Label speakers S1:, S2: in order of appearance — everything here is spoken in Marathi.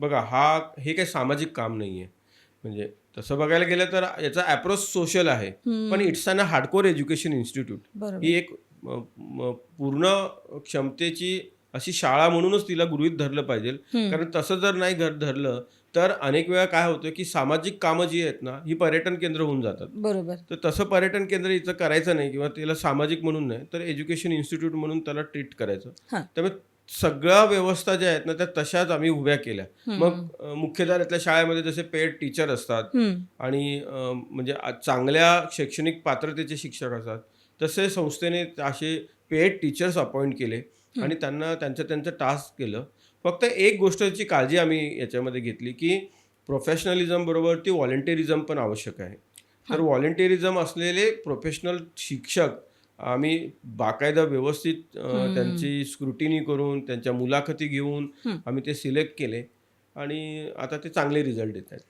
S1: बघा हा हे काही सामाजिक काम नाही आहे म्हणजे तसं बघायला गेलं तर याचा अप्रोच सोशल आहे. पण it's an a hardcore education institute ही एक पूर्ण क्षमतेची अशी शाळा म्हणूनच तिला गृहीत धरलं पाहिजे. कारण तसं जर नाही घर धरलं तर अनेक वेळा काय होतं की सामाजिक कामं जी आहेत ना ही पर्यटन केंद्र होऊन जातात.
S2: बरोबर.
S1: तर तसं पर्यटन केंद्र इथं करायचं नाही किंवा त्याला सामाजिक म्हणून नाही तर एज्युकेशन इन्स्टिट्यूट म्हणून त्याला ट्रीट करायचं. त्यामुळे सगळ्या व्यवस्था ज्या आहेत ना त्या तशाच आम्ही उभ्या केल्या. मग मुख्यधारातल्या शाळेमध्ये जसे पेड टीचर असतात. आणि म्हणजे चांगल्या शैक्षणिक पात्रतेचे शिक्षक असतात तसे संस्थेने असे पेड टीचर्स अपॉइंट केले आणि त्यांना त्यांचं त्यांचं टास्क केलं. फक्त एक गोष्टची काळजी आम्ही याच्यामध्ये घेतली की प्रोफेशनलिझम बरोबर ती व्हॉलेंटिअरिझम पण आवश्यक आहे. तर व्हॉलेंटिअरिझम असलेले प्रोफेशनल शिक्षक आम्ही बाकायदा व्यवस्थित त्यांची स्क्रुटिनी करून त्यांच्या मुलाखती घेऊन आम्ही ते सिलेक्ट केले आणि आता ते चांगले रिझल्ट येत आहेत.